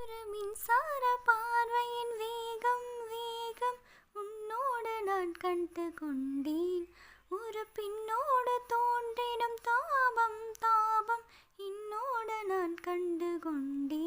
ஒரு மின்சார பார்வையின் வேகம் வேகம். உன்னோடு நான் கண்டு கொண்டேன். ஒரு பின்னோடு தோன்றிடும் தாபம் தாபம். என்னோடு நான் கண்டு கொண்டேன்.